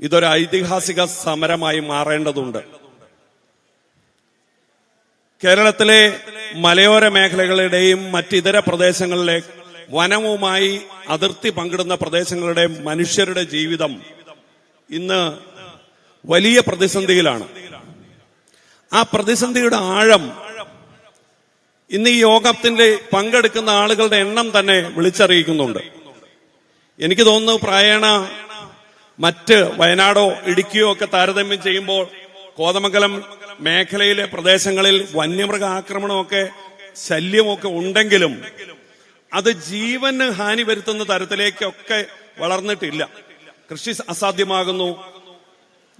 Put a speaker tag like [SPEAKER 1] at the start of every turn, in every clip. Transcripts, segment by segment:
[SPEAKER 1] ഇതൊരു ഐതിഹാസിക സമരമായി മാറേണ്ടതുണ്ട്. കേരളത്തിലെ മലയോര മേഖലകളുടെയും മറ്റിതര പ്രദേശങ്ങളിലെ വനവുമായി അതിർത്തി പങ്കിടുന്ന പ്രദേശങ്ങളുടെ മനുഷ്യരുടെ ജീവിതം ഇന്ന് വലിയ പ്രതിസന്ധിയിലാണ്. ആ പ്രതിസന്ധിയുടെ ആഴം ഇന്ന് ഈ യോഗത്തിന്റെ പങ്കെടുക്കുന്ന ആളുകളുടെ എണ്ണം തന്നെ വിളിച്ചറിയിക്കുന്നുണ്ട്. എനിക്ക് തോന്നുന്നു പ്രായണ മറ്റ് വയനാടോ ഇടുക്കിയോ ഒക്കെ താരതമ്യം ചെയ്യുമ്പോൾ കോതമംഗലം മേഖലയിലെ പ്രദേശങ്ങളിൽ വന്യമൃഗ ആക്രമണമൊക്കെ ശല്യമൊക്കെ ഉണ്ടെങ്കിലും അത് ജീവന് ഹാനി വരുത്തുന്ന തരത്തിലേക്കൊക്കെ വളർന്നിട്ടില്ല. കൃഷി അസാധ്യമാകുന്നു.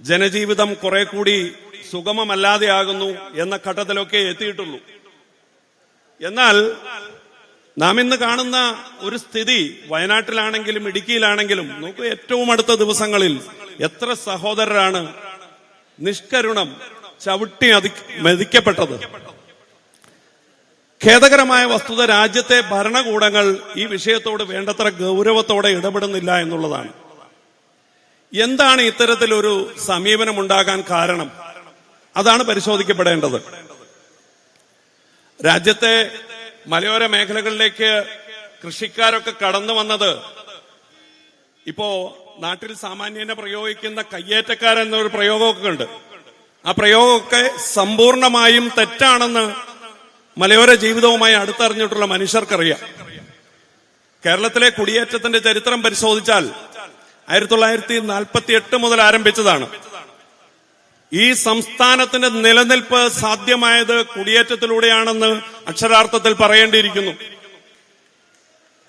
[SPEAKER 1] ജനജീവിതം കുറെ കൂടി സുഗമമല്ലാതെയാകുന്നു എന്ന ഘട്ടത്തിലൊക്കെ എത്തിയിട്ടുള്ളൂ. എന്നാൽ നാം ഇന്ന് കാണുന്ന ഒരു സ്ഥിതി വയനാട്ടിലാണെങ്കിലും ഇടുക്കിയിലാണെങ്കിലും നോക്കൂ ഏറ്റവും അടുത്ത ദിവസങ്ങളിൽ എത്ര സഹോദരരാണ് നിഷ്കരുണം ചവിട്ടി അതി മെതിക്കപ്പെട്ടത്. ഖേദകരമായ വസ്തുത രാജ്യത്തെ ഭരണകൂടങ്ങൾ ഈ വിഷയത്തോട് വേണ്ടത്ര ഗൗരവത്തോടെ ഇടപെടുന്നില്ല എന്നുള്ളതാണ്. എന്താണ് ഇത്തരത്തിലൊരു സമീപനം ഉണ്ടാകാൻ കാരണം? അതാണ് പരിശോധിക്കപ്പെടേണ്ടത്. രാജ്യത്തെ മലയോര മേഖലകളിലേക്ക് കൃഷിക്കാരൊക്കെ കടന്നു വന്നത് ഇപ്പോ നാട്ടിൽ സാമാന്യനെ പ്രയോഗിക്കുന്ന കയ്യേറ്റക്കാരെന്നൊരു പ്രയോഗമൊക്കെ ഉണ്ട്. ആ പ്രയോഗമൊക്കെ സമ്പൂർണമായും തെറ്റാണെന്ന് മലയോര ജീവിതവുമായി അടുത്തറിഞ്ഞിട്ടുള്ള മനുഷ്യർക്കറിയാം. കേരളത്തിലെ കുടിയേറ്റത്തിന്റെ ചരിത്രം പരിശോധിച്ചാൽ ആയിരത്തി തൊള്ളായിരത്തി നാൽപ്പത്തി എട്ട് മുതൽ ആരംഭിച്ചതാണ്. ഈ സംസ്ഥാനത്തിന്റെ നിലനിൽപ്പ് സാധ്യമായത് കുടിയേറ്റത്തിലൂടെയാണെന്ന് അക്ഷരാർത്ഥത്തിൽ പറയേണ്ടിയിരിക്കുന്നു.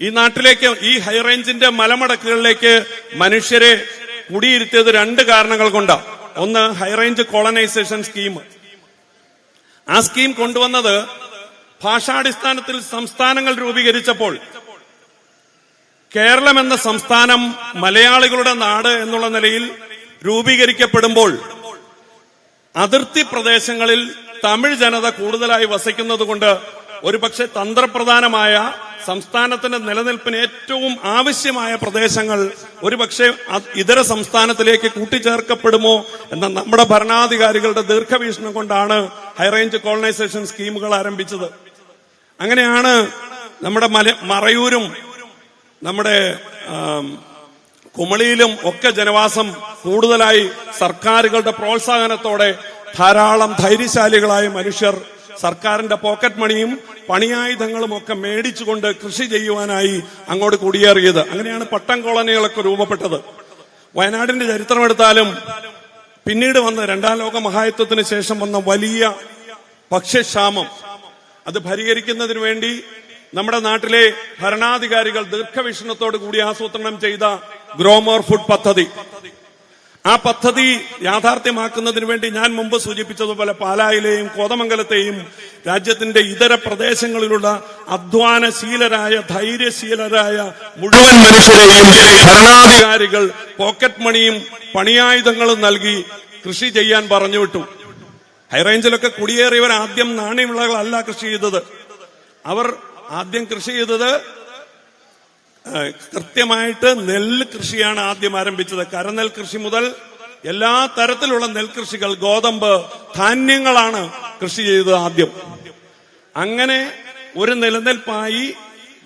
[SPEAKER 1] ഈ നാട്ടിലേക്ക് ഈ ഹൈറേഞ്ചിന്റെ മലമടക്കുകളിലേക്ക് മനുഷ്യരെ കുടിയിരുത്തിയത് രണ്ട് കാരണങ്ങൾ കൊണ്ടാണ് ഒന്ന് ഹൈറേഞ്ച് കോളനൈസേഷൻ സ്കീം. ആ സ്കീം കൊണ്ടുവന്നത് ഭാഷാടിസ്ഥാനത്തിൽ സംസ്ഥാനങ്ങൾ രൂപീകരിച്ചപ്പോൾ കേരളം എന്ന സംസ്ഥാനം മലയാളികളുടെ നാട് എന്നുള്ള നിലയിൽ രൂപീകരിക്കപ്പെടുമ്പോൾ അതിർത്തി പ്രദേശങ്ങളിൽ തമിഴ് ജനത കൂടുതലായി വസിക്കുന്നത് കൊണ്ട് ഒരുപക്ഷെ തന്ത്രപ്രധാനമായ സംസ്ഥാനത്തിന്റെ നിലനിൽപ്പിന് ഏറ്റവും ആവശ്യമായ പ്രദേശങ്ങൾ ഒരുപക്ഷെ ഇതര സംസ്ഥാനത്തിലേക്ക് കൂട്ടിച്ചേർക്കപ്പെടുമോ എന്ന നമ്മുടെ ഭരണാധികാരികളുടെ ദീർഘവീക്ഷണം കൊണ്ടാണ് ഹൈറേഞ്ച് കോളനൈസേഷൻ സ്കീമുകൾ ആരംഭിച്ചത്. അങ്ങനെയാണ് നമ്മുടെ മറയൂരും നമ്മുടെ കുമളിയിലും ഒക്കെ ജനവാസം കൂടുതലായി സർക്കാരുകളുടെ പ്രോത്സാഹനത്തോടെ ധാരാളം ധൈര്യശാലികളായ മനുഷ്യർ സർക്കാരിന്റെ പോക്കറ്റ് മണിയും പണിയായുധങ്ങളും ഒക്കെ മേടിച്ചുകൊണ്ട് കൃഷി ചെയ്യുവാനായി അങ്ങോട്ട് കുടിയേറിയത്. അങ്ങനെയാണ് പട്ടം കോളനികളൊക്കെ രൂപപ്പെട്ടത്. വയനാടിന്റെ ചരിത്രമെടുത്താലും പിന്നീട് വന്ന രണ്ടാം ലോക മഹായുദ്ധത്തിന് ശേഷം വന്ന വലിയ ഭക്ഷ്യക്ഷാമം. അത് പരിഹരിക്കുന്നതിന് വേണ്ടി നമ്മുടെ നാട്ടിലെ ഭരണാധികാരികൾ ദീർഘവീക്ഷണത്തോട് കൂടി ആസൂത്രണം ചെയ്ത ഗ്രോമോർ ഫുഡ് പദ്ധതി. ആ പദ്ധതി യാഥാർത്ഥ്യമാക്കുന്നതിന് വേണ്ടി ഞാൻ മുമ്പ് സൂചിപ്പിച്ചതുപോലെ പാലായിലെയും കോതമംഗലത്തെയും രാജ്യത്തിന്റെ ഇതര പ്രദേശങ്ങളിലുള്ള അധ്വാനശീലരായ ധൈര്യശീലരായ മുഴുവൻ മനുഷ്യരെയും ഭരണാധികാരികൾ പോക്കറ്റ് മണിയും പണിയായുധങ്ങളും നൽകി കൃഷി ചെയ്യാൻ പറഞ്ഞു പറഞ്ഞുവിട്ടു ഹൈറേഞ്ചിലൊക്കെ കുടിയേറിയവർ ആദ്യം നാണ്യവിളകളല്ല കൃഷി ചെയ്തത്. അവർ ആദ്യം കൃഷി ചെയ്തത് കൃത്യമായിട്ട് നെല്ല് കൃഷിയാണ് ആദ്യം ആരംഭിച്ചത്. കരനെൽ കൃഷി മുതൽ എല്ലാ തരത്തിലുള്ള നെൽകൃഷികൾ ഗോതമ്പ് ധാന്യങ്ങളാണ് കൃഷി ചെയ്തത് ആദ്യം. അങ്ങനെ ഒരു നിലനിൽപ്പായി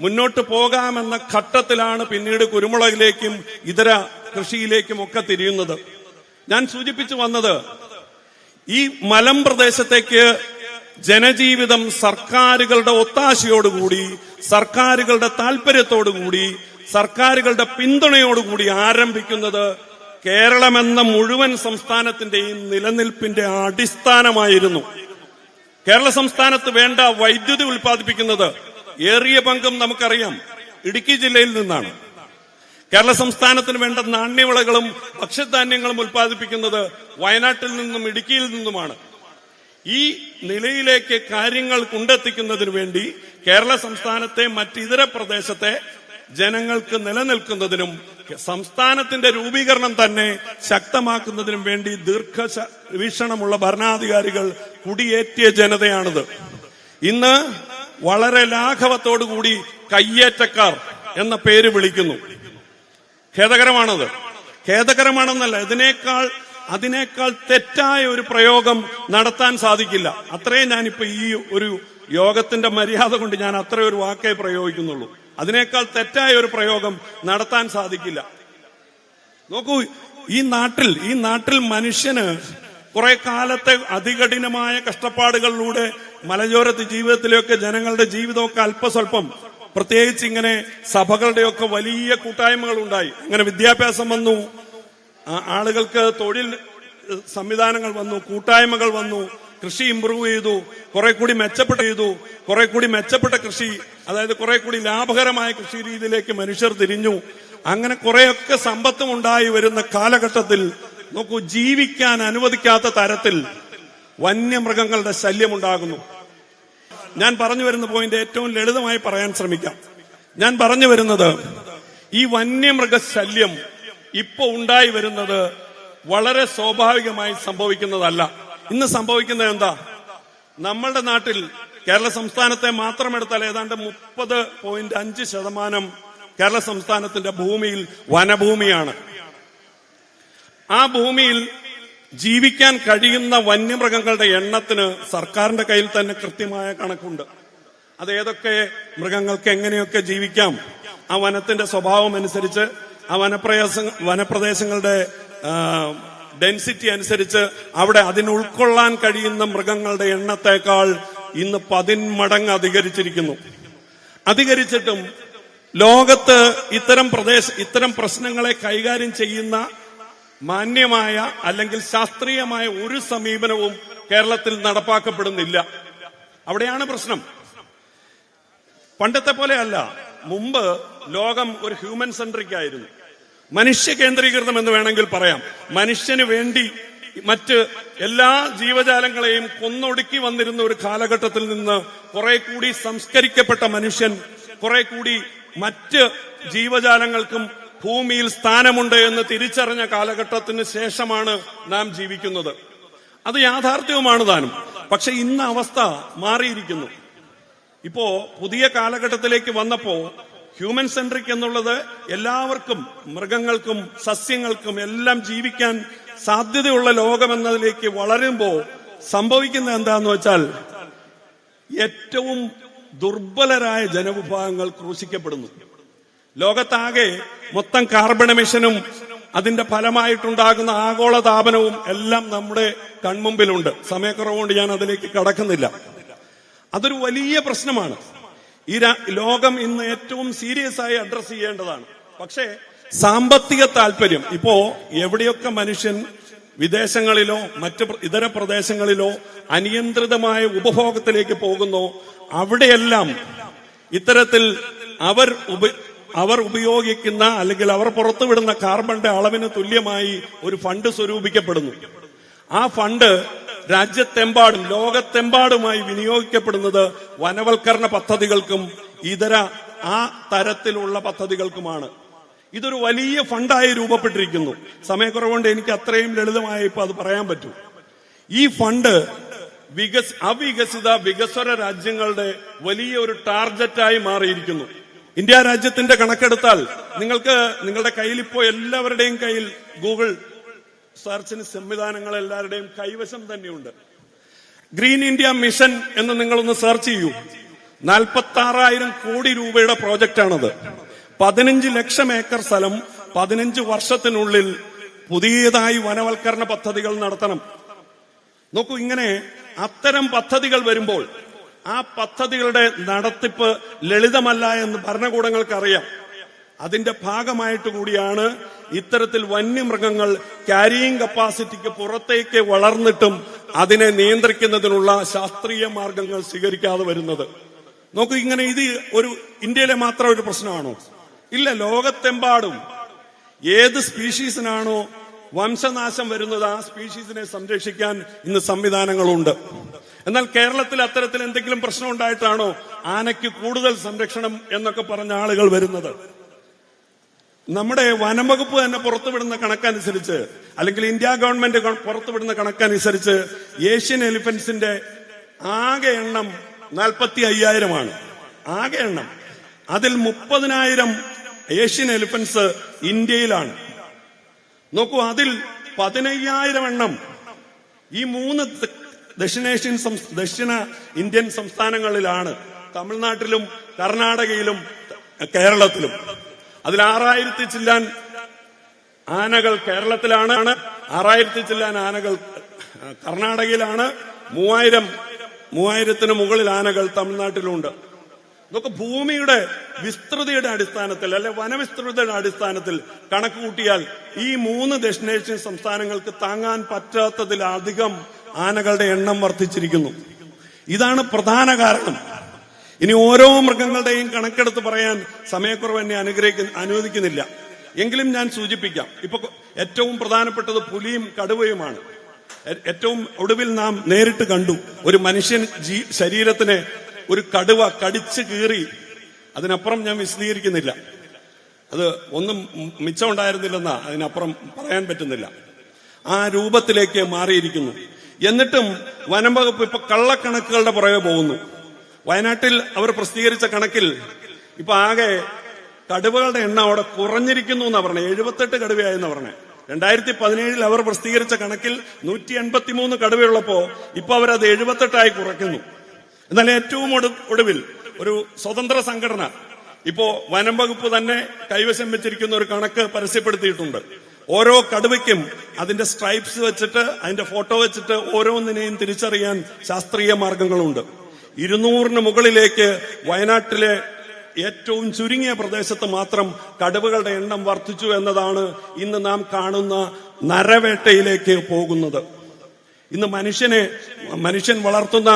[SPEAKER 1] മുന്നോട്ട് പോകാമെന്ന ഘട്ടത്തിലാണ് പിന്നീട് കുരുമുളകിലേക്കും ഇതര കൃഷിയിലേക്കും ഒക്കെ തിരിയുന്നത്. ഞാൻ സൂചിപ്പിച്ചു വന്നത് ഈ മലം പ്രദേശത്തേക്ക് ജനജീവിതം സർക്കാരുകളുടെ ഒത്താശയോടുകൂടി സർക്കാരുകളുടെ താല്പര്യത്തോടുകൂടി സർക്കാരുകളുടെ പിന്തുണയോടുകൂടി ആരംഭിക്കുന്നത് കേരളമെന്ന മുഴുവൻ സംസ്ഥാനത്തിന്റെയും നിലനിൽപ്പിന്റെ അടിസ്ഥാനമായിരുന്നു. കേരള സംസ്ഥാനത്ത് വേണ്ട വൈദ്യുതി ഉൽപ്പാദിപ്പിക്കുന്നത് ഏറിയ പങ്കും നമുക്കറിയാം. ഇടുക്കി ജില്ലയിൽ നിന്നാണ്. കേരള സംസ്ഥാനത്തിന് വേണ്ട നാണ്യവിളകളും ഭക്ഷ്യധാന്യങ്ങളും ഉൽപ്പാദിപ്പിക്കുന്നത് വയനാട്ടിൽ നിന്നും ഇടുക്കിയിൽ നിന്നുമാണ്. ഈ നിലയിലേക്ക് കാര്യങ്ങൾ കൊണ്ടെത്തിക്കുന്നതിന് വേണ്ടി കേരള സംസ്ഥാനത്തെ മറ്റിതര പ്രദേശത്തെ ജനങ്ങൾക്ക് നിലനിൽക്കുന്നതിനും സംസ്ഥാനത്തിന്റെ രൂപീകരണം തന്നെ ശക്തമാക്കുന്നതിനും വേണ്ടി ദീർഘ വീക്ഷണമുള്ള ഭരണാധികാരികൾ കുടിയേറ്റിയ ജനതയാണിത്. ഇന്ന് വളരെ ലാഘവത്തോടുകൂടി കയ്യേറ്റക്കാർ എന്ന പേര് വിളിക്കുന്നു. ഖേദകരമാണത്. ഖേദകരമാണെന്നല്ല ഇതിനേക്കാൾ അതിനേക്കാൾ തെറ്റായ ഒരു പ്രയോഗം നടത്താൻ സാധിക്കില്ല. അത്രയും ഞാനിപ്പോ ഈ ഒരു യോഗത്തിന്റെ മര്യാദ കൊണ്ട് ഞാൻ അത്ര ഒരു വാക്കേ പ്രയോഗിക്കുന്നുള്ളൂ. അതിനേക്കാൾ തെറ്റായ ഒരു പ്രയോഗം നടത്താൻ സാധിക്കില്ല. നോക്കൂ ഈ നാട്ടിൽ ഈ നാട്ടിൽ മനുഷ്യന് കുറെ കാലത്തെ അതികഠിനമായ കഷ്ടപ്പാടുകളിലൂടെ മലയോരത്ത് ജീവിതത്തിലൊക്കെ ജനങ്ങളുടെ ജീവിതമൊക്കെ അല്പസ്വല്പം പ്രത്യേകിച്ച് ഇങ്ങനെ സഭകളുടെയൊക്കെ വലിയ കൂട്ടായ്മകൾ ഉണ്ടായി അങ്ങനെ വിദ്യാഭ്യാസം വന്നു ആളുകൾക്ക് തൊഴിൽ സംവിധാനങ്ങൾ വന്നു കൂട്ടായ്മകൾ വന്നു കൃഷി ഇംപ്രൂവ് ചെയ്തു കുറെ കൂടി മെച്ചപ്പെട്ട ചെയ്തു കുറെ കൂടി മെച്ചപ്പെട്ട കൃഷി അതായത് കുറെ കൂടി ലാഭകരമായ കൃഷി രീതിയിലേക്ക് മനുഷ്യർ തിരിഞ്ഞു. അങ്ങനെ കുറെയൊക്കെ സമ്പത്തും ഉണ്ടായി വരുന്ന കാലഘട്ടത്തിൽ നോക്കൂ ജീവിക്കാൻ അനുവദിക്കാത്ത തരത്തിൽ വന്യമൃഗങ്ങളുടെ ശല്യം ഉണ്ടാകുന്നു ഞാൻ പറഞ്ഞു വരുന്ന പോയിന്റ് ഏറ്റവും ലളിതമായി പറയാൻ ശ്രമിക്കാം. ഞാൻ പറഞ്ഞു വരുന്നത് ഈ വന്യമൃഗ ശല്യം ഇപ്പൊ ഉണ്ടായി വരുന്നത് വളരെ സ്വാഭാവികമായി സംഭവിക്കുന്നതല്ല. ഇന്ന് സംഭവിക്കുന്നത് എന്താ? നമ്മളുടെ നാട്ടിൽ കേരള സംസ്ഥാനത്തെ മാത്രം എടുത്താൽ ഏതാണ്ട് മുപ്പത് പോയിന്റ് അഞ്ച് ശതമാനം കേരള സംസ്ഥാനത്തിന്റെ ഭൂമിയിൽ വനഭൂമിയാണ്. ആ ഭൂമിയിൽ ജീവിക്കാൻ കഴിയുന്ന വന്യമൃഗങ്ങളുടെ എണ്ണത്തിന് സർക്കാരിന്റെ കയ്യിൽ തന്നെ കൃത്യമായ കണക്കുണ്ട്. അത് ഏതൊക്കെ മൃഗങ്ങൾക്ക് എങ്ങനെയൊക്കെ ജീവിക്കാം? ആ വനത്തിന്റെ സ്വഭാവം അനുസരിച്ച് ആ വനപ്രയാസ വനപ്രദേശങ്ങളുടെ ഡെൻസിറ്റി അനുസരിച്ച് അവിടെ അതിന് ഉൾക്കൊള്ളാൻ കഴിയുന്ന മൃഗങ്ങളുടെ എണ്ണത്തേക്കാൾ ഇന്ന് പതിന്മടങ്ങ് അധികരിച്ചിരിക്കുന്നു. അധികരിച്ചിട്ടും ലോകത്ത് ഇത്തരം പ്രദേശ ഇത്തരം പ്രശ്നങ്ങളെ കൈകാര്യം ചെയ്യുന്ന മാന്യമായ അല്ലെങ്കിൽ ശാസ്ത്രീയമായ ഒരു സമീപനവും കേരളത്തിൽ നടപ്പാക്കപ്പെടുന്നില്ല. അവിടെയാണ് പ്രശ്നം. പണ്ടത്തെ പോലെയല്ല മുമ്പ് ലോകം ഒരു ഹ്യൂമൻ സെൻട്രിക് ആയിരുന്നു മനുഷ്യ കേന്ദ്രീകൃതം എന്ന് വേണമെങ്കിൽ പറയാം. മനുഷ്യന് വേണ്ടി മറ്റ് എല്ലാ ജീവജാലങ്ങളെയും കൊന്നൊടുക്കി വന്നിരുന്ന ഒരു കാലഘട്ടത്തിൽ നിന്ന് കുറെ കൂടി സംസ്കരിക്കപ്പെട്ട മനുഷ്യൻ കുറെ കൂടി മറ്റ് ജീവജാലങ്ങൾക്കും ഭൂമിയിൽ സ്ഥാനമുണ്ട് എന്ന് തിരിച്ചറിഞ്ഞ കാലഘട്ടത്തിന് ശേഷമാണ് നാം ജീവിക്കുന്നത്. അത് യാഥാർത്ഥ്യവുമാണ് താനും. പക്ഷെ ഇന്ന് അവസ്ഥ മാറിയിരിക്കുന്നു. ഇപ്പോ പുതിയ കാലഘട്ടത്തിലേക്ക് വന്നപ്പോ ഹ്യൂമൻ സെൻട്രിക് എന്നുള്ളത് എല്ലാവർക്കും മൃഗങ്ങൾക്കും സസ്യങ്ങൾക്കും എല്ലാം ജീവിക്കാൻ സാധ്യതയുള്ള ലോകമെന്നതിലേക്ക് വളരുമ്പോൾ സംഭവിക്കുന്ന എന്താന്ന് വെച്ചാൽ ഏറ്റവും ദുർബലരായ ജനവിഭാഗങ്ങൾ ക്രൂശിക്കപ്പെടുന്നു. ലോകത്താകെ മൊത്തം കാർബൺ എമിഷനും അതിന്റെ ഫലമായിട്ടുണ്ടാകുന്ന ആഗോള താപനവും എല്ലാം നമ്മുടെ കൺമുമ്പിലുണ്ട്. സമയക്കുറവുകൊണ്ട് ഞാൻ അതിലേക്ക് കടക്കുന്നില്ല. അതൊരു വലിയ പ്രശ്നമാണ്. ഈ ലോകം ഇന്ന് ഏറ്റവും സീരിയസ് ആയി അഡ്രസ് ചെയ്യേണ്ടതാണ്. പക്ഷേ സാമ്പത്തിക താല്പര്യം. ഇപ്പോ എവിടെയൊക്കെ മനുഷ്യൻ വിദേശങ്ങളിലോ മറ്റ് ഇതര പ്രദേശങ്ങളിലോ അനിയന്ത്രിതമായ ഉപഭോഗത്തിലേക്ക് പോകുന്നു അവിടെയെല്ലാം ഇത്തരത്തിൽ അവർ അവർ ഉപയോഗിക്കുന്ന അല്ലെങ്കിൽ അവർ പുറത്തുവിടുന്ന കാർബണിന്റെ അളവിന് തുല്യമായി ഒരു ഫണ്ട് സ്വരൂപിക്കപ്പെടുന്നു. ആ ഫണ്ട് രാജ്യത്തെമ്പാടും ലോകത്തെമ്പാടുമായി വിനിയോഗിക്കപ്പെടുന്നത് വനവൽക്കരണ പദ്ധതികൾക്കും ഇതര ആ തരത്തിലുള്ള പദ്ധതികൾക്കുമാണ്. ഇതൊരു വലിയ ഫണ്ടായി രൂപപ്പെട്ടിരിക്കുന്നു. സമയക്കുറവുകൊണ്ട് എനിക്ക് അത്രയും ലളിതമായി ഇപ്പൊ അത് പറയാൻ പറ്റൂ. ഈ ഫണ്ട് വികസ അവികസിത വികസ്വര രാജ്യങ്ങളുടെ വലിയ ഒരു ടാർഗറ്റായി മാറിയിരിക്കുന്നു. ഇന്ത്യ രാജ്യത്തിന്റെ കണക്കെടുത്താൽ നിങ്ങൾക്ക് നിങ്ങളുടെ കയ്യിൽ ഇപ്പോ എല്ലാവരുടെയും കയ്യിൽ ഗൂഗിൾ സെർച്ചിന് സംവിധാനങ്ങൾ എല്ലാവരുടെയും കൈവശം തന്നെയുണ്ട്. ഗ്രീൻ ഇന്ത്യ മിഷൻ എന്ന് നിങ്ങളൊന്ന് സെർച്ച് ചെയ്യൂ. നാൽപ്പത്തി ആറായിരം കോടി രൂപയുടെ പ്രോജക്റ്റാണത്. പതിനഞ്ച് ലക്ഷം ഏക്കർ സ്ഥലം പതിനഞ്ച് വർഷത്തിനുള്ളിൽ പുതിയതായി വനവൽക്കരണ പദ്ധതികൾ നടത്തണം. നോക്കൂ ഇങ്ങനെ അത്തരം പദ്ധതികൾ വരുമ്പോൾ ആ പദ്ധതികളുടെ നടത്തിപ്പ് ലളിതമല്ല എന്ന് ഭരണകൂടങ്ങൾക്ക് അറിയാം അതിന്റെ ഭാഗമായിട്ട് കൂടിയാണ് ഇത്തരത്തിൽ വന്യമൃഗങ്ങൾ ക്യാരിയിങ് കപ്പാസിറ്റിക്ക് പുറത്തേക്ക് വളർന്നിട്ടും അതിനെ നിയന്ത്രിക്കുന്നതിനുള്ള ശാസ്ത്രീയ മാർഗങ്ങൾ സ്വീകരിക്കാതെ വരുന്നത്. നോക്കൂ ഇങ്ങനെ ഇത് ഒരു ഇന്ത്യയിലെ മാത്രം ഒരു പ്രശ്നമാണോ? ഇല്ല ലോകത്തെമ്പാടും. ഏത് സ്പീഷീസിനാണോ വംശനാശം വരുന്നത് ആ സ്പീഷീസിനെ സംരക്ഷിക്കാൻ ഇന്ന് സംവിധാനങ്ങളുണ്ട്. എന്നാൽ കേരളത്തിൽ അത്തരത്തിൽ എന്തെങ്കിലും പ്രശ്നം ഉണ്ടായിട്ടാണോ ആനയ്ക്ക് കൂടുതൽ സംരക്ഷണം എന്നൊക്കെ പറഞ്ഞ ആളുകൾ വരുന്നത്? നമ്മുടെ വനംവകുപ്പ് തന്നെ പുറത്തുവിടുന്ന കണക്കനുസരിച്ച് അല്ലെങ്കിൽ ഇന്ത്യ ഗവൺമെന്റ് പുറത്തുവിടുന്ന കണക്കനുസരിച്ച് ഏഷ്യൻ എലിഫന്റ്സിന്റെ ആകെ എണ്ണം നാൽപ്പത്തി അയ്യായിരമാണ് ആകെ എണ്ണം. അതിൽ മുപ്പതിനായിരം ഏഷ്യൻ എലിഫന്റ്സ് ഇന്ത്യയിലാണ്. നോക്കൂ അതിൽ പതിനയ്യായിരം എണ്ണം ഈ മൂന്ന് ദക്ഷിണേഷ്യൻ ദക്ഷിണ ഇന്ത്യൻ സംസ്ഥാനങ്ങളിലാണ്. തമിഴ്നാട്ടിലും കർണാടകയിലും കേരളത്തിലും. അതിൽ ആറായിരത്തി ചില്ലാൻ ആനകൾ കേരളത്തിലാണ് ആറായിരത്തി ചില്ലാൻ ആനകൾ കർണാടകയിലാണ് മൂവായിരം മൂവായിരത്തിന് മുകളിൽ ആനകൾ തമിഴ്നാട്ടിലുണ്ട്. ഇതൊക്കെ ഭൂമിയുടെ വിസ്തൃതിയുടെ അടിസ്ഥാനത്തിൽ അല്ലെ വനവിസ്തൃതിയുടെ അടിസ്ഥാനത്തിൽ കണക്ക് കൂട്ടിയാൽ ഈ മൂന്ന് ദക്ഷിണേഷ്യൻ സംസ്ഥാനങ്ങൾക്ക് താങ്ങാൻ പറ്റാത്തതിലധികം ആനകളുടെ എണ്ണം വർദ്ധിച്ചിരിക്കുന്നു. ഇതാണ് പ്രധാന കാരണം. ഇനി ഓരോ മൃഗങ്ങളുടെയും കണക്കെടുത്ത് പറയാൻ സമയക്കുറവ് എന്നെ അനുഗ്രഹിക്കുന്ന അനുവദിക്കുന്നില്ല. എങ്കിലും ഞാൻ സൂചിപ്പിക്കാം. ഇപ്പൊ ഏറ്റവും പ്രധാനപ്പെട്ടത് പുലിയും കടുവയുമാണ്. ഏറ്റവും ഒടുവിൽ നാം നേരിട്ട് കണ്ടു ഒരു മനുഷ്യൻ ശരീരത്തിനെ ഒരു കടുവ കടിച്ചു കീറി. അതിനപ്പുറം ഞാൻ വിശദീകരിക്കുന്നില്ല. അത് ഒന്നും മിച്ചമുണ്ടായിരുന്നില്ലെന്നാ അതിനപ്പുറം പറയാൻ പറ്റുന്നില്ല. ആ രൂപത്തിലേക്ക് മാറിയിരിക്കുന്നു. എന്നിട്ടും വനം വകുപ്പ് ഇപ്പൊ കള്ളക്കണക്കുകളുടെ പുറകെ പോകുന്നു. വയനാട്ടിൽ അവർ പ്രസിദ്ധീകരിച്ച കണക്കിൽ ഇപ്പൊ ആകെ കടുവകളുടെ എണ്ണം അവിടെ കുറഞ്ഞിരിക്കുന്നു എന്നാ പറഞ്ഞത് എഴുപത്തെട്ട് കടുവയായെന്ന് പറഞ്ഞത് രണ്ടായിരത്തി പതിനേഴിൽ അവർ പ്രസിദ്ധീകരിച്ച കണക്കിൽ നൂറ്റി എൺപത്തിമൂന്ന് കടുവയുള്ളപ്പോ ഇപ്പൊ അവരത് എഴുപത്തെട്ടായി കുറയ്ക്കുന്നു. എന്നാൽ ഏറ്റവും ഒടുവിൽ ഒരു സ്വതന്ത്ര സംഘടന ഇപ്പോ വനം വകുപ്പ് തന്നെ കൈവശം വെച്ചിരിക്കുന്ന ഒരു കണക്ക് പരസ്യപ്പെടുത്തിയിട്ടുണ്ട്. ഓരോ കടുവയ്ക്കും അതിന്റെ സ്ട്രൈപ്സ് വെച്ചിട്ട് അതിന്റെ ഫോട്ടോ വെച്ചിട്ട് ഓരോന്നിനെയും തിരിച്ചറിയാൻ ശാസ്ത്രീയ മാർഗങ്ങളുണ്ട്. ഇരുന്നൂറിന് മുകളിലേക്ക് വയനാട്ടിലെ ഏറ്റവും ചുരുങ്ങിയ പ്രദേശത്ത് മാത്രം കടുവകളുടെ എണ്ണം വർദ്ധിച്ചു എന്നതാണ് ഇന്ന് നാം കാണുന്ന നരവേട്ടയിലേക്ക് പോകുന്നത്. ഇന്ന് മനുഷ്യനെ മനുഷ്യൻ വളർത്തുന്ന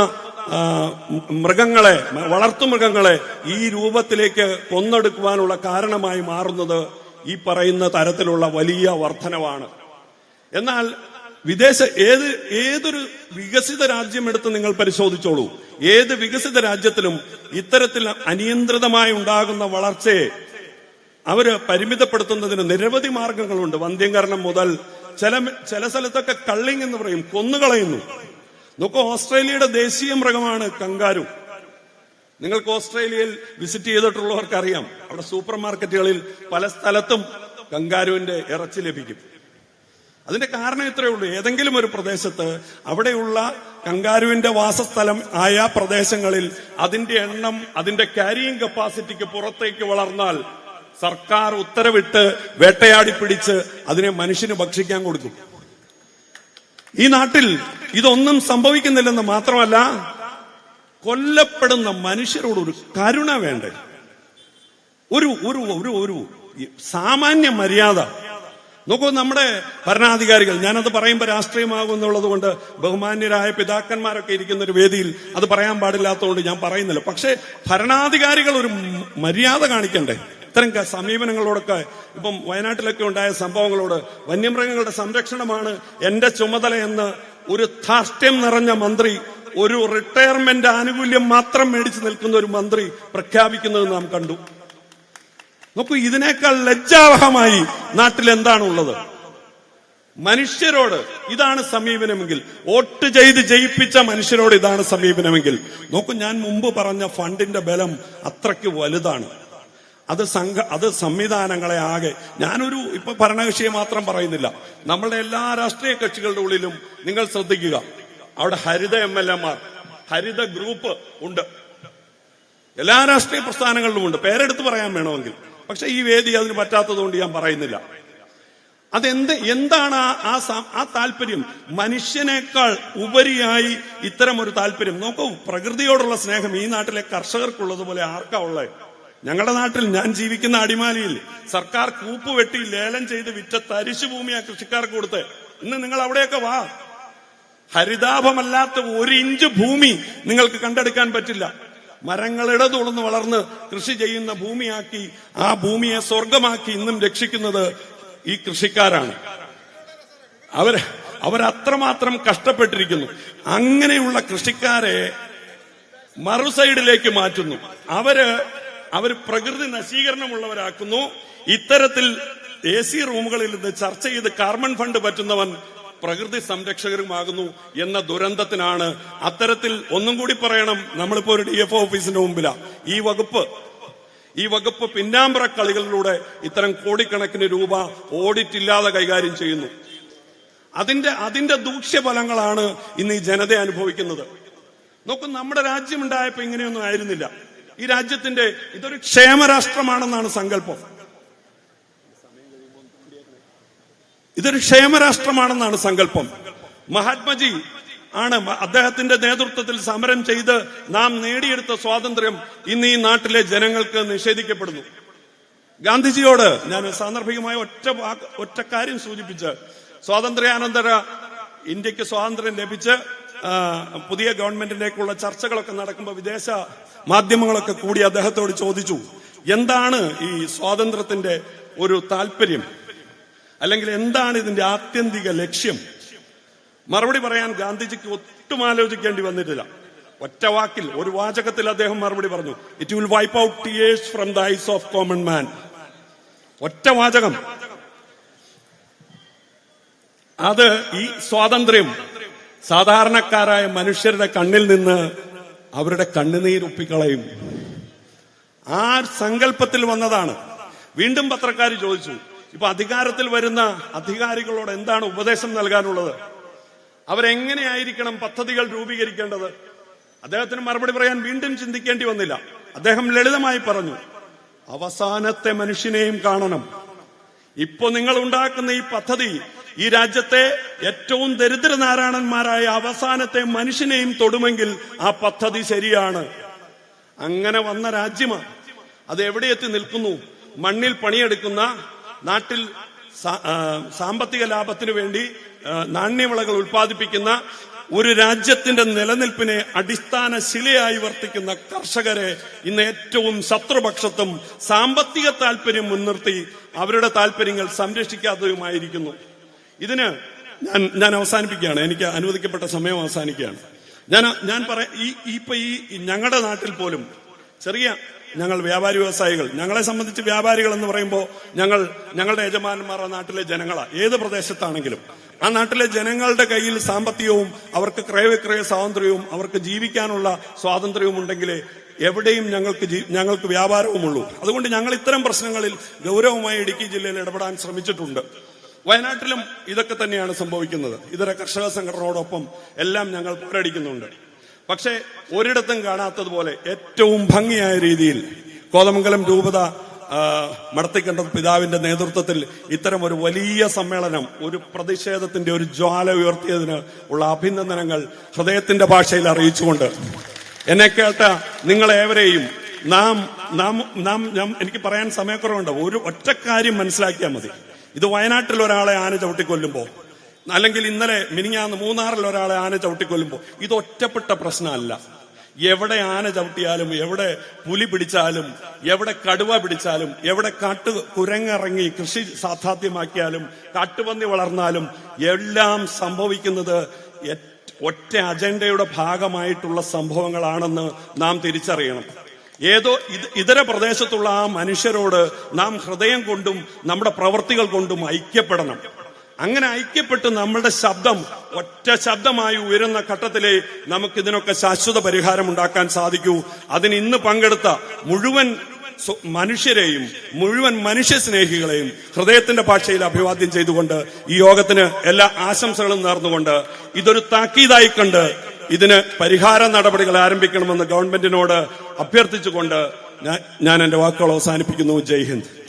[SPEAKER 1] മൃഗങ്ങളെ വളർത്തുമൃഗങ്ങളെ ഈ രൂപത്തിലേക്ക് കൊന്നെടുക്കുവാനുള്ള കാരണമായി മാറുന്നത് ഈ പറയുന്ന തരത്തിലുള്ള വലിയ വർധനവാണ്. എന്നാൽ വിദേശ ഏത് ഏതൊരു വികസിത രാജ്യം എടുത്ത് നിങ്ങൾ പരിശോധിച്ചോളൂ. ഏത് വികസിത രാജ്യത്തിലും ഇത്തരത്തിൽ അനിയന്ത്രിതമായി ഉണ്ടാകുന്ന വളർച്ചയെ അവർ പരിമിതപ്പെടുത്തുന്നതിന് നിരവധി മാർഗങ്ങളുണ്ട്. വന്ധ്യംകരണം മുതൽ ചില ചില സ്ഥലത്തൊക്കെ കള്ളിങ് എന്ന് പറയും കൊന്നുകളയുന്നു. നോക്കൂ ഓസ്ട്രേലിയയുടെ ദേശീയ മൃഗമാണ് കങ്കാരു. നിങ്ങൾക്ക് ഓസ്ട്രേലിയയിൽ വിസിറ്റ് ചെയ്തിട്ടുള്ളവർക്കറിയാം. അവിടെ സൂപ്പർ മാർക്കറ്റുകളിൽ പല സ്ഥലത്തും കങ്കാരുവിന്റെ ഇറച്ചി ലഭിക്കും. അതിന്റെ കാരണം ഇത്രയേ ഉള്ളൂ. ഏതെങ്കിലും ഒരു പ്രദേശത്ത് അവിടെയുള്ള കങ്കാരുവിന്റെ വാസസ്ഥലം ആയ പ്രദേശങ്ങളിൽ അതിന്റെ എണ്ണം അതിന്റെ ക്യാരിയിങ് കപ്പാസിറ്റിക്ക് പുറത്തേക്ക് വളർന്നാൽ സർക്കാർ ഉത്തരവിട്ട് വേട്ടയാടി പിടിച്ച് അതിനെ മനുഷ്യന് ഭക്ഷിക്കാൻ കൊടുക്കും. ഈ നാട്ടിൽ ഇതൊന്നും സംഭവിക്കുന്നില്ലെന്ന് മാത്രമല്ല കൊല്ലപ്പെടുന്ന മനുഷ്യരോട് ഒരു കരുണ വേണ്ടേ? ഒരു ഒരു ഒരു ഒരു സാമാന്യ മര്യാദ നോക്കൂ നമ്മുടെ ഭരണാധികാരികൾ ഞാനത് പറയുമ്പോൾ രാഷ്ട്രീയമാകും എന്നുള്ളത് കൊണ്ട് ബഹുമാന്യരായ പിതാക്കന്മാരൊക്കെ ഇരിക്കുന്ന ഒരു വേദിയിൽ അത് പറയാൻ പാടില്ലാത്തതുകൊണ്ട് ഞാൻ പറയുന്നില്ല. പക്ഷേ ഭരണാധികാരികൾ ഒരു മര്യാദ കാണിക്കണ്ടേ? ഇത്തരം സമീപനങ്ങളോടൊക്കെ ഇപ്പം വയനാട്ടിലൊക്കെ ഉണ്ടായ സംഭവങ്ങളോട് വന്യമൃഗങ്ങളുടെ സംരക്ഷണമാണ് എന്റെ ചുമതലയെന്ന് ഒരു ധാർഷ്ട്യം നിറഞ്ഞ മന്ത്രി ഒരു റിട്ടയർമെന്റ് ആനുകൂല്യം മാത്രം മേടിച്ചു നിൽക്കുന്ന ഒരു മന്ത്രി പ്രഖ്യാപിക്കുന്നത് നാം കണ്ടു. നോക്കൂ ഇതിനേക്കാൾ ലജ്ജാവഹമായി നാട്ടിൽ എന്താണുള്ളത്? മനുഷ്യരോട് ഇതാണ് സമീപനമെങ്കിൽ വോട്ട് ചെയ്ത് ജയിപ്പിച്ച മനുഷ്യരോട് ഇതാണ് സമീപനമെങ്കിൽ നോക്കൂ ഞാൻ മുമ്പ് പറഞ്ഞ ഫണ്ടിന്റെ ബലം അത്രയ്ക്ക് വലുതാണ്. അത് സംഘ അത് സംവിധാനങ്ങളെ ആകെ ഞാനൊരു ഇപ്പൊ ഭരണകക്ഷിയെ മാത്രം പറയുന്നില്ല. നമ്മളുടെ എല്ലാ രാഷ്ട്രീയ കക്ഷികളുടെ ഉള്ളിലും നിങ്ങൾ ശ്രദ്ധിക്കുക അവിടെ ഹരിത എം എൽ എമാർ ഹരിത ഗ്രൂപ്പ് ഉണ്ട്. എല്ലാ രാഷ്ട്രീയ പ്രസ്ഥാനങ്ങളിലും ഉണ്ട്. പേരെടുത്ത് പറയാൻ വേണമെങ്കിൽ. പക്ഷെ ഈ വേദി അതിന് പറ്റാത്തതുകൊണ്ട് ഞാൻ പറയുന്നില്ല. അതെന്ത് എന്താണ് ആ- ആ താല്പര്യം? മനുഷ്യനേക്കാൾ ഉപരിയായി ഇത്തരം ഒരു താല്പര്യം. നോക്കൂ പ്രകൃതിയോടുള്ള സ്നേഹം ഈ നാട്ടിലെ കർഷകർക്കുള്ളതുപോലെ ആർക്കാ ഉള്ളത്? ഞങ്ങളുടെ നാട്ടിൽ ഞാൻ ജീവിക്കുന്ന അടിമാലിയിൽ സർക്കാർ കൂപ്പ് വെട്ടി ലേലം ചെയ്ത് വിറ്റ തരിശു ഭൂമിയാ കൃഷിക്കാർക്ക് കൊടുത്ത്. ഇന്ന് നിങ്ങൾ അവിടെയൊക്കെ വാ. ഹരിതാഭമല്ലാത്ത ഒരു ഇഞ്ച് ഭൂമി നിങ്ങൾക്ക് കണ്ടെടുക്കാൻ പറ്റില്ല. മരങ്ങൾ ഇടതുളർന്ന് വളർന്ന് കൃഷി ചെയ്യുന്ന ഭൂമിയാക്കി ആ ഭൂമിയെ സ്വർഗമാക്കി ഇന്നും രക്ഷിക്കുന്നത് ഈ കൃഷിക്കാരാണ്. അവർ അവരത്രമാത്രം കഷ്ടപ്പെട്ടിരിക്കുന്നു. അങ്ങനെയുള്ള കൃഷിക്കാരെ മറുസൈഡിലേക്ക് മാറ്റുന്നു. അവർ അവർ പ്രകൃതി നശീകരണമുള്ളവരാക്കുന്നു. ഇത്തരത്തിൽ എ സി റൂമുകളിൽ നിന്ന് ചർച്ച ചെയ്ത് കാർബൺ ഫണ്ട് പറ്റുന്നവൻ പ്രകൃതി സംരക്ഷകരുമാകുന്നു എന്ന ദുരന്തത്തിനാണ് അത്തരത്തിൽ ഒന്നും കൂടി പറയണം നമ്മളിപ്പോ ഒരു ഡി എഫ് ഓഫീസിന്റെ മുമ്പിലാ. ഈ വകുപ്പ് ഈ വകുപ്പ് പിന്നാമ്പറ കളികളിലൂടെ ഇത്തരം കോടിക്കണക്കിന് രൂപ ഓഡിറ്റ് ഇല്ലാതെ കൈകാര്യം ചെയ്യുന്നു. അതിന്റെ അതിന്റെ ദൂഷ്യഫലങ്ങളാണ് ഇന്ന് ഈ ജനത അനുഭവിക്കുന്നത്. നോക്കൂ നമ്മുടെ രാജ്യം ഉണ്ടായപ്പോ ഇങ്ങനെയൊന്നും ആയിരുന്നില്ല. ഈ രാജ്യത്തിന്റെ ഇതൊരു ക്ഷേമരാഷ്ട്രമാണെന്നാണ് സങ്കല്പം. ഇതൊരു ക്ഷേമരാഷ്ട്രമാണെന്നാണ് സങ്കല്പം. മഹാത്മജി ആണ് അദ്ദേഹത്തിന്റെ നേതൃത്വത്തിൽ സമരം ചെയ്ത് നാം നേടിയെടുത്ത സ്വാതന്ത്ര്യം ഇന്ന് ഈ നാട്ടിലെ ജനങ്ങൾക്ക് നിഷേധിക്കപ്പെടുന്നു. ഗാന്ധിജിയോട് ഞാൻ സാന്ദർഭികമായ ഒറ്റ ഒറ്റ കാര്യം സൂചിപ്പിച്ച് സ്വാതന്ത്ര്യാനന്തര ഇന്ത്യയ്ക്ക് സ്വാതന്ത്ര്യം ലഭിച്ച് പുതിയ ഗവൺമെന്റിലേക്കുള്ള ചർച്ചകളൊക്കെ നടക്കുമ്പോൾ വിദേശ മാധ്യമങ്ങളൊക്കെ കൂടി അദ്ദേഹത്തോട് ചോദിച്ചു എന്താണ് ഈ സ്വാതന്ത്ര്യത്തിന്റെ ഒരു താല്പര്യം അല്ലെങ്കിൽ എന്താണ് ഇതിന്റെ ആത്യന്തിക ലക്ഷ്യം? മറുപടി പറയാൻ ഗാന്ധിജിക്ക് ഒട്ടും ആലോചിക്കേണ്ടി വന്നിട്ടില്ല. ഒറ്റ വാക്കിൽ ഒരു വാചകത്തിൽ അദ്ദേഹം മറുപടി പറഞ്ഞു. It will wipe out tears from the eyes of common man ഒറ്റ വാചകം. അത് ഈ സ്വാതന്ത്ര്യം സാധാരണക്കാരായ മനുഷ്യരുടെ കണ്ണിൽ നിന്ന് അവരുടെ കണ്ണുനീരൊപ്പിക്കളയും ആ സങ്കല്പത്തിൽ വന്നതാണ്. വീണ്ടും പത്രക്കാർ ചോദിച്ചു ഇപ്പൊ അധികാരത്തിൽ വരുന്ന അധികാരികളോട് എന്താണ് ഉപദേശം നൽകാനുള്ളത്? അവരെങ്ങനെയായിരിക്കണം പദ്ധതികൾ രൂപീകരിക്കേണ്ടത്? അദ്ദേഹത്തിന് മറുപടി പറയാൻ വീണ്ടും ചിന്തിക്കേണ്ടി വന്നില്ല. അദ്ദേഹം ലളിതമായി പറഞ്ഞു അവസാനത്തെ മനുഷ്യനെയും കാണണം. ഇപ്പൊ നിങ്ങൾ ഉണ്ടാക്കുന്ന ഈ പദ്ധതി ഈ രാജ്യത്തെ ഏറ്റവും ദരിദ്രനാരായണന്മാരായ അവസാനത്തെ മനുഷ്യനെയും തൊടുമെങ്കിൽ ആ പദ്ധതി ശരിയാണ്. അങ്ങനെ വന്ന രാജ്യമാണ് അത് എവിടെ എത്തി നിൽക്കുന്നു? മണ്ണിൽ പണിയെടുക്കുന്ന നാട്ടിൽ സാമ്പത്തിക ലാഭത്തിനു വേണ്ടി നാണ്യവിളകൾ ഉൽപ്പാദിപ്പിക്കുന്ന ഒരു രാജ്യത്തിന്റെ നിലനിൽപ്പിനെ അടിസ്ഥാന ശിലയായി വർത്തിക്കുന്ന കർഷകരെ ഇന്ന് ഏറ്റവും ശത്രുപക്ഷത്തും സാമ്പത്തിക താല്പര്യം മുൻനിർത്തി അവരുടെ താല്പര്യങ്ങൾ സംരക്ഷിക്കാത്തതുമായിരിക്കുന്നു. ഇതിന് ഞാൻ ഞാൻ അവസാനിപ്പിക്കുകയാണ്. എനിക്ക് അനുവദിക്കപ്പെട്ട സമയം അവസാനിക്കുകയാണ്. ഞാൻ ഞാൻ പറയാം ഈ ഇപ്പൊ ഈ ഞങ്ങളുടെ നാട്ടിൽ പോലും ചെറിയ ഞങ്ങൾ വ്യാപാരി വ്യവസായികൾ. ഞങ്ങളെ സംബന്ധിച്ച് വ്യാപാരികൾ എന്ന് പറയുമ്പോൾ ഞങ്ങൾ ഞങ്ങളുടെ യജമാനന്മാർ ആ നാട്ടിലെ ജനങ്ങളാണ് ഏത് പ്രദേശത്താണെങ്കിലും ആ നാട്ടിലെ ജനങ്ങളുടെ കയ്യിൽ സാമ്പത്തികവും അവർക്ക് ക്രയവിക്രയ സ്വാതന്ത്ര്യവും അവർക്ക് ജീവിക്കാനുള്ള സ്വാതന്ത്ര്യവും ഉണ്ടെങ്കിലേ എവിടെയും ഞങ്ങൾക്ക് ഞങ്ങൾക്ക് വ്യാപാരവുമുള്ളൂ. അതുകൊണ്ട് ഞങ്ങൾ ഇത്തരം പ്രശ്നങ്ങളിൽ ഗൗരവമായി ഇടുക്കി ജില്ലയിൽ ഇടപെടാൻ ശ്രമിച്ചിട്ടുണ്ട്. വയനാട്ടിലും ഇതൊക്കെ തന്നെയാണ് സംഭവിക്കുന്നത്. ഇതര കർഷക സംഘടനയോടൊപ്പം എല്ലാം ഞങ്ങൾ പോരടിക്കുന്നുണ്ട്. പക്ഷേ ഒരിടത്തും കാണാത്തതുപോലെ ഏറ്റവും ഭംഗിയായ രീതിയിൽ കോതമംഗലം രൂപത ആ, മടത്തിക്കണ്ട പിതാവിന്റെ നേതൃത്വത്തിൽ ഇത്തരം ഒരു വലിയ സമ്മേളനം ഒരു പ്രതിഷേധത്തിന്റെ ഒരു ജ്വാല ഉയർത്തിയതിന് ഉള്ള അഭിനന്ദനങ്ങൾ ഹൃദയത്തിന്റെ ഭാഷയിൽ അറിയിച്ചുകൊണ്ട്. എന്നെ കേട്ട നിങ്ങളേവരെയും നാം നാം നാം എനിക്ക് പറയാൻ സമയക്കുറവുണ്ട്. ഒരു ഒറ്റക്കാര്യം മനസ്സിലാക്കിയാൽ മതി. ഇത് വയനാട്ടിൽ ഒരാളെ ആന ചവിട്ടിക്കൊല്ലുമ്പോ അല്ലെങ്കിൽ ഇന്നലെ മിനിങ്ങാന്ന് മൂന്നാറിൽ ഒരാളെ ആന ചവിട്ടിക്കൊല്ലുമ്പോൾ ഇത് ഒറ്റപ്പെട്ട പ്രശ്നമല്ല. എവിടെ ആന ചവിട്ടിയാലും എവിടെ പുലി പിടിച്ചാലും എവിടെ കടുവ പിടിച്ചാലും എവിടെ കാട്ടു കുരങ്ങിറങ്ങി കൃഷി സാധാത്യമാക്കിയാലും കാട്ടുപന്നി വളർന്നാലും എല്ലാം സംഭവിക്കുന്നത് ഒറ്റ അജണ്ടയുടെ ഭാഗമായിട്ടുള്ള സംഭവങ്ങളാണെന്ന് നാം തിരിച്ചറിയണം. ഏതോ ഇത് ഇതര പ്രദേശത്തുള്ള ആ മനുഷ്യരോട് നാം ഹൃദയം കൊണ്ടും നമ്മുടെ പ്രവൃത്തികൾ കൊണ്ടും ഐക്യപ്പെടണം. അങ്ങനെ ഐക്യപ്പെട്ട് നമ്മളുടെ ശബ്ദം ഒറ്റ ശബ്ദമായി ഉയരുന്ന ഘട്ടത്തിലെ നമുക്ക് ഇതിനൊക്കെ ശാശ്വത പരിഹാരം ഉണ്ടാക്കാൻ സാധിക്കൂ. അതിന് ഇന്ന് പങ്കെടുത്ത മുഴുവൻ മനുഷ്യരെയും മുഴുവൻ മനുഷ്യ സ്നേഹികളെയും ഹൃദയത്തിന്റെ ഭാഷയിൽ അഭിവാദ്യം ചെയ്തുകൊണ്ട് ഈ യോഗത്തിന് എല്ലാ ആശംസകളും നേർന്നുകൊണ്ട് ഇതൊരു താക്കീതായി കണ്ട് ഇതിന് പരിഹാര നടപടികൾ ആരംഭിക്കണമെന്ന് ഗവൺമെന്റിനോട് അഭ്യർത്ഥിച്ചുകൊണ്ട് ഞാൻ- എന്റെ വാക്കുകൾ അവസാനിപ്പിക്കുന്നു. ജയ് ഹിന്ദ്.